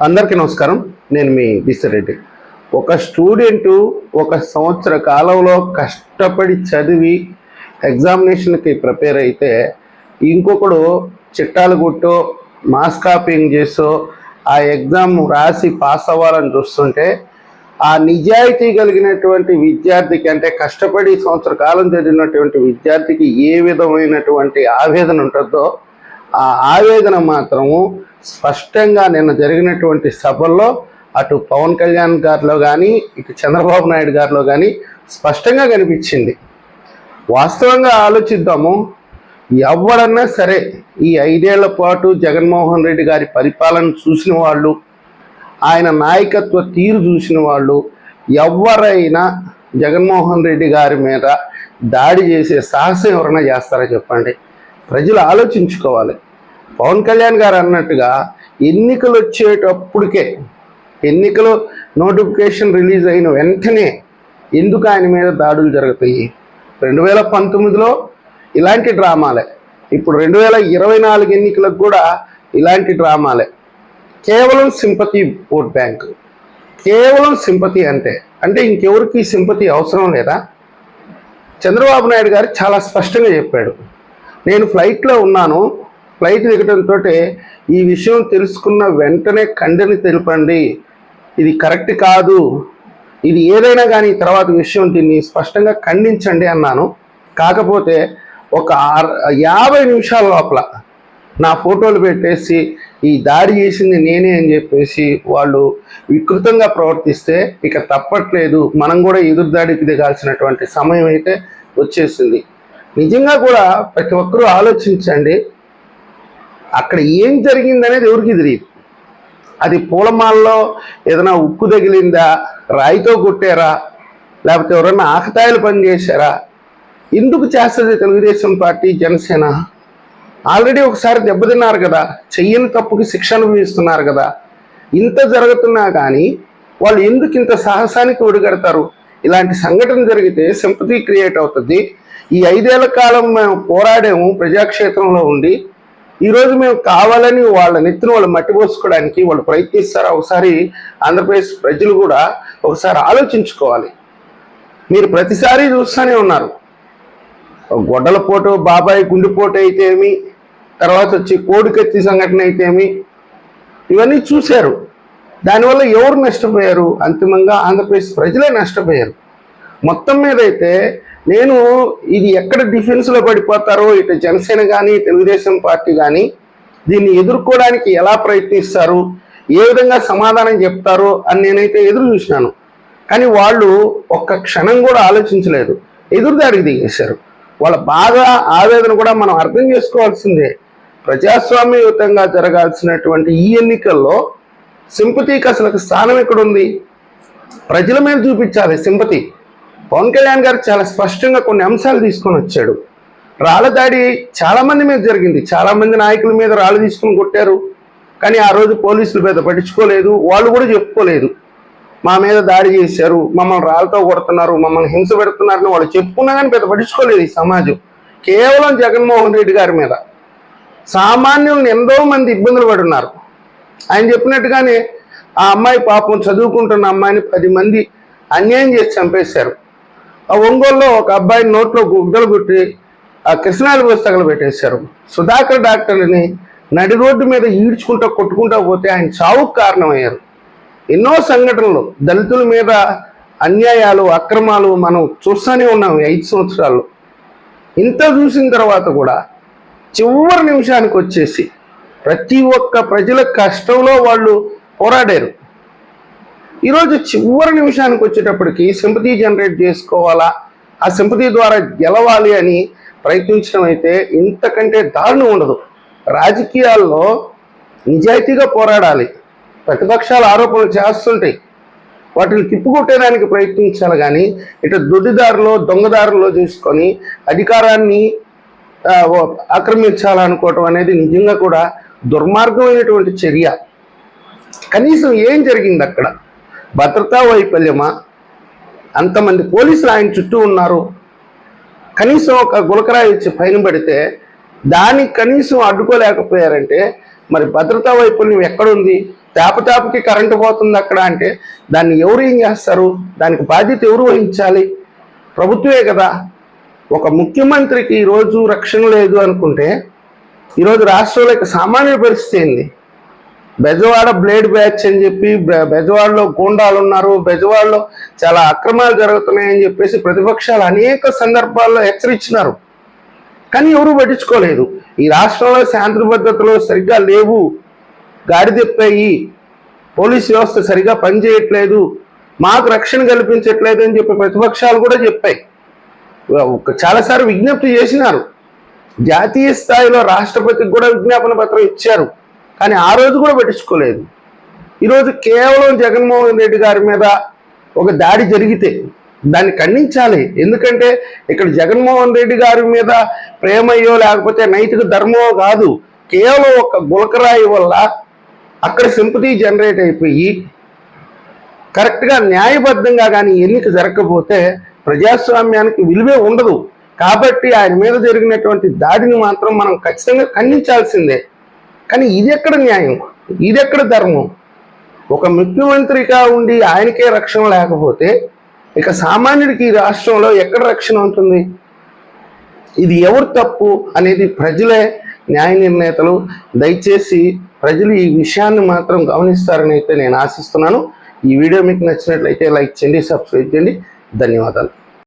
అందరికీ నమస్కారం. నేను మీ బిసిరెడ్డి ఒక స్టూడెంటు ఒక సంవత్సర కాలంలో కష్టపడి చదివి ఎగ్జామినేషన్కి ప్రిపేర్ అయితే ఇంకొకడు చిట్టాలు కొట్టో మాస్ కాపింగ్ చేసో ఆ ఎగ్జామ్ రాసి పాస్ అవ్వాలని చూస్తుంటే ఆ నిజాయితీ కలిగినటువంటి విద్యార్థికి అంటే కష్టపడి సంవత్సర కాలం చదివినటువంటి విద్యార్థికి ఏ విధమైనటువంటి ఆవేదన ఉంటుందో ఆ ఆవేదన మాత్రము స్పష్టంగా నిన్న జరిగినటువంటి సభల్లో అటు పవన్ కళ్యాణ్ గారిలో కానీ ఇటు చంద్రబాబు నాయుడు గారిలో కానీ స్పష్టంగా కనిపించింది. వాస్తవంగా ఆలోచిద్దాము ఎవడన్నా సరే ఈ ఐదేళ్ళ పాటు జగన్మోహన్ రెడ్డి గారి పరిపాలన చూసిన వాళ్ళు ఆయన నాయకత్వ తీరు చూసిన వాళ్ళు ఎవరైనా జగన్మోహన్ రెడ్డి గారి మీద దాడి చేసే సాహసం ఎవరైనా చేస్తారా చెప్పండి? ప్రజలు ఆలోచించుకోవాలి. పవన్ కళ్యాణ్ గారు అన్నట్టుగా ఎన్నికలు వచ్చేటప్పటికే ఎన్నికలు నోటిఫికేషన్ రిలీజ్ అయిన వెంటనే ఎందుకు ఆయన మీద దాడులు జరుగుతాయి? రెండు వేల పంతొమ్మిదిలో ఇలాంటి డ్రామాలే. ఇప్పుడు రెండు వేల ఇరవై నాలుగు ఎన్నికలకు కూడా ఇలాంటి డ్రామాలే. కేవలం సింపతి ఓట్ బ్యాంక్. కేవలం సింపతి అంటే అంటే ఇంకెవరికి సింపతి అవసరం లేదా? చంద్రబాబు నాయుడు గారు చాలా స్పష్టంగా చెప్పాడు. నేను ఫ్లైట్లో ఉన్నాను ఫ్లైట్ దిగడంతో ఈ విషయం తెలుసుకున్న వెంటనే ఖండని తెలపండి. ఇది కరెక్ట్ కాదు. ఇది ఏదైనా కానీ తర్వాత విషయం దీన్ని స్పష్టంగా ఖండించండి అన్నాను. కాకపోతే ఒక ఆర్- యాభై నిమిషాల లోపల నా ఫోటోలు పెట్టేసి ఈ దాడి చేసింది నేనే అని చెప్పేసి వాళ్ళు వికృతంగా ప్రవర్తిస్తే ఇక తప్పట్లేదు. మనం కూడా ఎదురు దాడికి దిగాల్సినటువంటి సమయం అయితే వచ్చేసింది. నిజంగా కూడా ప్రతి ఒక్కరూ ఆలోచించండి. అక్కడ ఏం జరిగిందనేది ఎవరికి తెలియదు. అది పూలమాలలో ఏదైనా ఉక్కు తగిలిందా రాయితో కొట్టారా లేకపోతే ఎవరైనా ఆకతాయిలు పనిచేశారా? ఎందుకు చేస్తుంది తెలుగుదేశం పార్టీ జనసేన? ఆల్రెడీ ఒకసారి దెబ్బతిన్నారు కదా చెయ్యని తప్పుకి శిక్ష అనుభవిస్తున్నారు కదా. ఇంత జరుగుతున్నా కానీ వాళ్ళు ఎందుకు ఇంత సాహసానికి ఒడిగడతారు? ఇలాంటి సంఘటన జరిగితే సింపతి క్రియేట్ అవుతుంది. ఈ ఐదేళ్ళ కాలం మేము పోరాడాము ప్రజాక్షేత్రంలో ఉండి ఈరోజు మేము కావాలని వాళ్ళ నెత్తిన వాళ్ళు మట్టిపోసుకోవడానికి వాళ్ళు ప్రయత్నిస్తారు. ఒకసారి ఆంధ్రప్రదేశ్ ప్రజలు కూడా ఒకసారి ఆలోచించుకోవాలి. మీరు ప్రతిసారి చూస్తూనే ఉన్నారు. గొడ్డల పోటు బాబాయ్ గుండెపోటు అయితేమి తర్వాత వచ్చి కోడికత్తి సంఘటన అయితేమి ఇవన్నీ చూశారు. దానివల్ల ఎవరు నష్టపోయారు? అంతిమంగా ఆంధ్రప్రదేశ్ ప్రజలే నష్టపోయారు. మొత్తం మీద అయితే నేను ఇది ఎక్కడ డిఫెన్స్లో పడిపోతారో ఇటు జనసేన కానీ తెలుగుదేశం పార్టీ కానీ దీన్ని ఎదుర్కోవడానికి ఎలా ప్రయత్నిస్తారు ఏ విధంగా సమాధానం చెప్తారో అని నేనైతే ఎదురు చూసినాను. కానీ వాళ్ళు ఒక్క క్షణం కూడా ఆలోచించలేదు. ఎదురుదాడికి దిగేశారు. వాళ్ళ బాధ ఆవేదన కూడా మనం అర్థం చేసుకోవాల్సిందే. ప్రజాస్వామ్యయుతంగా జరగాల్సినటువంటి ఈ ఎన్నికల్లో సింపతికి అసలు స్థానం ఎక్కడుంది? ప్రజల మీద చూపించాలి సింపతి. పవన్ కళ్యాణ్ గారు చాలా స్పష్టంగా కొన్ని అంశాలు తీసుకొని వచ్చాడు. రాళ్ళ దాడి చాలామంది మీద జరిగింది. చాలామంది నాయకుల మీద రాళ్ళు తీసుకొని కొట్టారు. కానీ ఆ రోజు పోలీసులు పెద్ద పట్టించుకోలేదు. వాళ్ళు కూడా చెప్పుకోలేదు. మా మీద దాడి చేశారు. మమ్మల్ని రాళ్ళతో కొడుతున్నారు. మమ్మల్ని హింస పెడుతున్నారని వాళ్ళు చెప్పుకున్నా కానీ పెద్ద పట్టించుకోలేదు ఈ సమాజం. కేవలం జగన్మోహన్ రెడ్డి గారి మీద. సామాన్యులను ఎంతో మంది ఇబ్బందులు పడున్నారు ఆయన చెప్పినట్టుగానే ఆ అమ్మాయి పాపం చదువుకుంటున్న అమ్మాయిని పది మంది అన్యాయం చేసి చంపేశారు. ఆ ఒంగోలులో ఒక అబ్బాయిని నోట్లో గుడ్డలు కొట్టి ఆ కృష్ణాలు పుస్తకాలు పెట్టేశారు సుధాకర్ డాక్టర్ని నడి రోడ్డు మీద ఈడ్చుకుంటూ కొట్టుకుంటూ పోతే ఆయన చావుకు కారణమయ్యారు. ఎన్నో సంఘటనలు దళితుల మీద అన్యాయాలు అక్రమాలు మనం చూస్తూనే ఉన్నాం ఐదు సంవత్సరాలు ఇంత చూసిన తర్వాత కూడా చివరి నిమిషానికి వచ్చేసి ప్రతి ఒక్క ప్రజల కష్టంలో వాళ్ళు పోరాడారు. ఈరోజు చివరి నిమిషానికి వచ్చేటప్పటికి సింపతి జనరేట్ చేసుకోవాలా? ఆ సింపతి ద్వారా గెలవాలి అని ప్రయత్నించడం అయితే ఇంతకంటే దారుణం ఉండదు. రాజకీయాల్లో నిజాయితీగా పోరాడాలి. ప్రతిపక్షాలు ఆరోపణలు చేస్తుంటాయి. వాటిని తిప్పుకొట్టేదానికి ప్రయత్నించాలి కానీ ఇటు దొడ్డిదారిలో దొంగదారులో చూసుకొని అధికారాన్ని ఆక్రమించాలనుకోవటం అనేది నిజంగా కూడా దుర్మార్గమైనటువంటి చర్య. కనీసం ఏం జరిగింది అక్కడ? భద్రతా వైఫల్యమా? అంతమంది పోలీసులు ఆయన చుట్టూ ఉన్నారు. కనీసం ఒక గులకరాయి ఇచ్చి పైన పడితే దాన్ని కనీసం అడ్డుకోలేకపోయారంటే మరి భద్రతా వైఫల్యం ఎక్కడుంది? తేపతేపకి కరెంటు పోతుంది అక్కడ అంటే దాన్ని ఎవరు ఏం చేస్తారు? దానికి బాధ్యత ఎవరు వహించాలి? ప్రభుత్వమే కదా. ఒక ముఖ్యమంత్రికి ఈరోజు రక్షణ లేదు అనుకుంటే ఈరోజు రాష్ట్రంలో సామాన్య పరిస్థితి ఏంది? బెజవాడ బ్లేడ్ బ్యాచ్ అని చెప్పి బెజవాడలో గూండాలు ఉన్నారు. బెజవాడలో చాలా అక్రమాలు జరుగుతున్నాయని చెప్పేసి ప్రతిపక్షాలు అనేక సందర్భాల్లో హెచ్చరించినారు. కానీ ఎవరూ పట్టించుకోలేదు. ఈ రాష్ట్రంలో శాంతి భద్రతలు సరిగ్గా లేవు. గాడి తెప్పాయి. పోలీస్ వ్యవస్థ సరిగా పనిచేయట్లేదు. మాకు రక్షణ కల్పించట్లేదు అని చెప్పి ప్రతిపక్షాలు కూడా చెప్పాయి. చాలాసార్లు విజ్ఞప్తి చేసినారు. జాతీయ స్థాయిలో రాష్ట్రపతికి కూడా విజ్ఞాపన పత్రం ఇచ్చారు. కానీ ఆ రోజు కూడా పట్టించుకోలేదు. ఈరోజు కేవలం జగన్మోహన్ రెడ్డి గారి మీద ఒక దాడి జరిగితే దాన్ని ఖండించాలి. ఎందుకంటే ఇక్కడ జగన్మోహన్ రెడ్డి గారి మీద ప్రేమయ్యో లేకపోతే నైతిక ధర్మమో కాదు. కేవలం ఒక గులకరాయి వల్ల అక్కడ సింపతి జనరేట్ అయిపోయి కరెక్ట్గా న్యాయబద్ధంగా కానీ ఎన్నిక జరగకపోతే ప్రజాస్వామ్యానికి విలువే ఉండదు. కాబట్టి ఆయన మీద జరిగినటువంటి దాడిని మాత్రం మనం ఖచ్చితంగా ఖండించాల్సిందే. కానీ ఇది ఎక్కడ న్యాయం? ఇది ఎక్కడ ధర్మం? ఒక ముఖ్యమంత్రిగా ఉండి ఆయనకే రక్షణ లేకపోతే ఇక సామాన్యుడికి ఈ రాష్ట్రంలో ఎక్కడ రక్షణ ఉంటుంది? ఇది ఎవరు తప్పు అనేది ప్రజలే న్యాయ నిర్ణేతలు దయచేసి ప్రజలు ఈ విషయాన్ని మాత్రం గమనిస్తారని అయితే నేను ఆశిస్తున్నాను. ఈ వీడియో మీకు నచ్చినట్లయితే లైక్ చేయండి సబ్స్క్రైబ్ చేయండి. ధన్యవాదాలు.